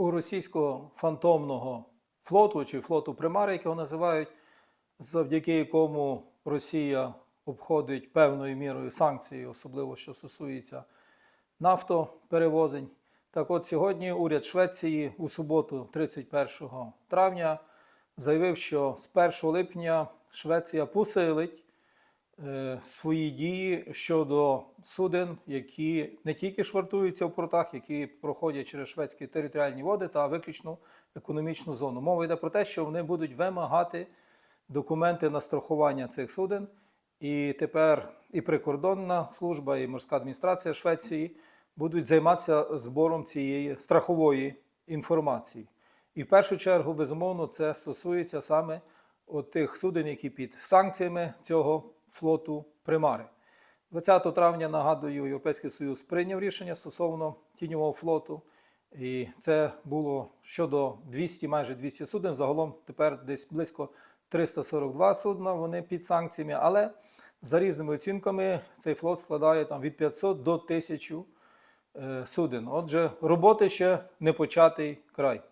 у російського фантомного флоту чи флоту Примари, як його називають, завдяки якому Росія обходить певною мірою санкції, особливо що стосується нафтоперевозень. Так от сьогодні уряд Швеції у суботу, 31 травня, заявив, що з 1 липня Швеція посилить свої дії щодо суден, які не тільки швартуються в портах, які проходять через шведські територіальні води та виключно економічну зону. Мова йде про те, що вони будуть вимагати документи на страхування цих суден. І тепер і прикордонна служба, і морська адміністрація Швеції будуть займатися збором цієї страхової інформації. І в першу чергу, безумовно, це стосується саме от тих суден, які під санкціями цього флоту примари. 20 травня, нагадую, Європейський Союз прийняв рішення стосовно тіньового флоту. І це було щодо 200, майже 200 суден. Загалом тепер десь близько 342 судна вони під санкціями. Але за різними оцінками цей флот складає там від 500 до 1000 е, суден. Отже, роботи ще не початий край.